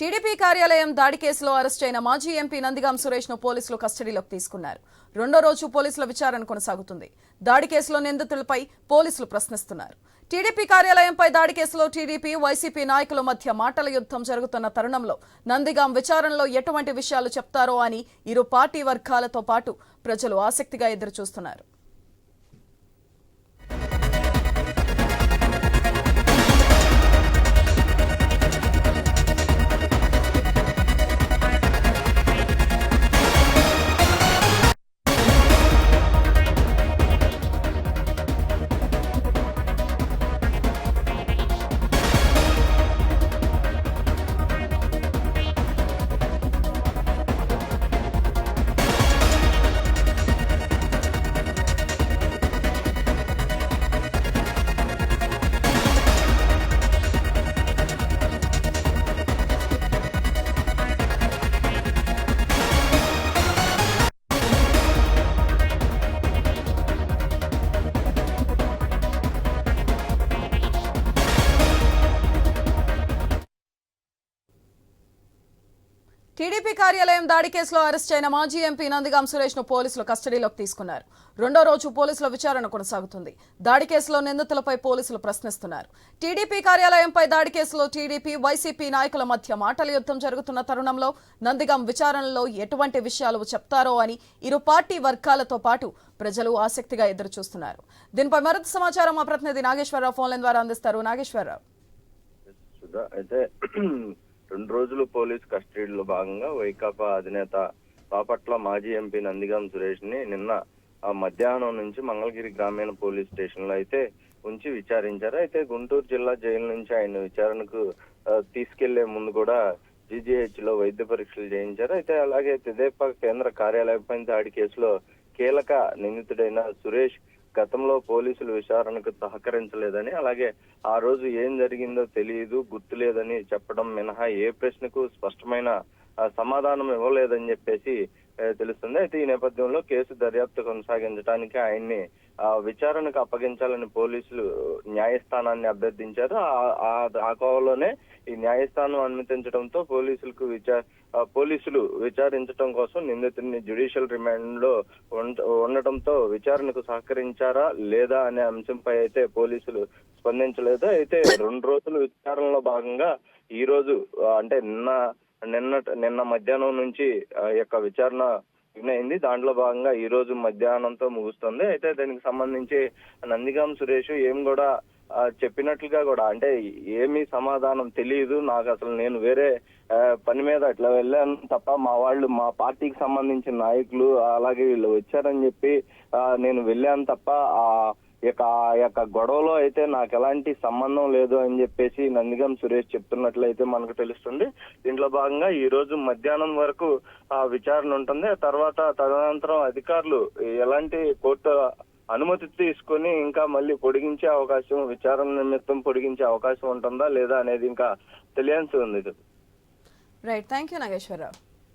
TDP కార్యాలయం దాడి కేసులో అరెస్ట్ అయిన మాజీ ఎంపీ నందిగాం సురేష్ను పోలీసులు కస్టడీలోకి తీసుకున్నారు. రెండో రోజు పోలీసుల విచారణ కొనసాగుతుంది. దాడి కేసులో నిందితులపై పోలీసులు ప్రశ్నిస్తున్నారు. టీడీపీ కార్యాలయంపై దాడి కేసులో టీడీపీ వైసీపీ నాయకుల మధ్య మాటల యుద్ధం జరుగుతున్న తరుణంలో నందిగాం విచారణలో ఎటువంటి విషయాలు చెప్తారో అని ఇరు పార్టీ వర్గాలతో పాటు ప్రజలు ఆసక్తిగా ఎదురుచూస్తున్నారు. టీడీపీ కార్యాలయం దాడి కేసులో అరెస్ట్ అయిన మాజీ ఎంపీ నందిగాం సురేష్ను పోలీసులు కస్టడీలోకి తీసుకున్నారు. రెండో రోజు పోలీసుల విచారణ కొనసాగుతుంది. దాడి కేసులో నిందితులపై పోలీసులు ప్రశ్నిస్తున్నారు. టీడీపీ కార్యాలయంపై దాడి కేసులో టీడీపీ వైసీపీ నాయకుల మధ్య మాటల యుద్ధం జరుగుతున్న తరుణంలో నందిగాం విచారణలో ఎటువంటి విషయాలు చెప్తారో అని ఇరు పార్టీ వర్గాలతో పాటు ప్రజలు ఆసక్తిగా ఎదురుచూస్తున్నారు. దీనిపై మరింత సమాచారం మా ప్రతినిధి నాగేశ్వరరావు ఫోన్లైన్ ద్వారా అందిస్తారు. నాగేశ్వరరావు. అయితే రెండు రోజులు పోలీస్ కస్టడీలో భాగంగా వైకాపా అధినేత బాపట్ల మాజీ ఎంపీ నందిగాం సురేష్ని నిన్న ఆ మధ్యాహ్నం నుంచి మంగళగిరి గ్రామీణ పోలీస్ స్టేషన్లో అయితే ఉంచి విచారించారు. అయితే గుంటూరు జిల్లా జైలు నుంచి ఆయన విచారణకు తీసుకెళ్ళే ముందు కూడా జీజీహెచ్లో వైద్య పరీక్షలు చేయించారు. అయితే అలాగే తెదేపా కేంద్ర కార్యాలయంపై దాడి కేసులో కీలక నిందితుడైన సురేష్ గతంలో పోలీసులు విచారణకు సహకరించలేదని అలాగే ఆ రోజు ఏం జరిగిందో తెలియదు గుర్తులేదని చెప్పడం మినహా ఏ ప్రశ్నకు స్పష్టమైన సమాధానం ఇవ్వలేదని చెప్పేసి తెలుస్తుంది. అయితే ఈ నేపథ్యంలో కేసు దర్యాప్తు కొనసాగించడానికి ఆయన్ని ఆ, విచారణకు అప్పగించాలని పోలీసులు న్యాయస్థానాన్ని అభ్యర్థించారు. ఆ- ఆ- కోవలోనే ఈ న్యాయస్థానం అనుమతించడంతో పోలీసులకు విచార పోలీసులు విచారించడం కోసం నిందితుడిని జ్యుడిషియల్ రిమాండ్లో ఉండటంతో విచారణకు సహకరించారా లేదా అనే అంశంపై అయితే పోలీసులు స్పందించలేదు. అయితే రెండు రోజుల విచారణలో భాగంగా ఈ రోజు అంటే నిన్న నిన్న నిన్న మధ్యాహ్నం నుంచి ఆ యొక్క విచారణ అయింది దాంట్లో భాగంగా ఈ రోజు మధ్యాహ్నంతో ముగుస్తుంది. అయితే దానికి సంబంధించి నందిగాం సురేష్ ఏం కూడా చెప్పినట్లుగా కూడా అంటే ఏమీ సమాధానం తెలియదు నాకు అసలు నేను వేరే పని మీద అట్లా వెళ్ళాను తప్ప మా వాళ్ళు మా పార్టీకి సంబంధించిన నాయకులు అలాగే వీళ్ళు వచ్చారని చెప్పి నేను వెళ్ళాను తప్ప ఆ యొక్క ఆ యొక్క గొడవలో అయితే నాకు ఎలాంటి సంబంధం లేదు అని చెప్పేసి నందిగం సురేష్ చెప్తున్నట్లయితే మనకు తెలుస్తుంది. దీంట్లో భాగంగా ఈ రోజు మధ్యాహ్నం వరకు ఆ విచారణ ఉంటుంది. తర్వాత తదనంతరం అధికారులు ఎలాంటి కోర్టు అనుమతి తీసుకొని ఇంకా మళ్ళీ పొడిగించే అవకాశం విచారణ నిమిత్తం పొడిగించే అవకాశం ఉంటుందా లేదా అనేది ఇంకా తెలియాల్సి ఉంది. Right thank you Nageswararao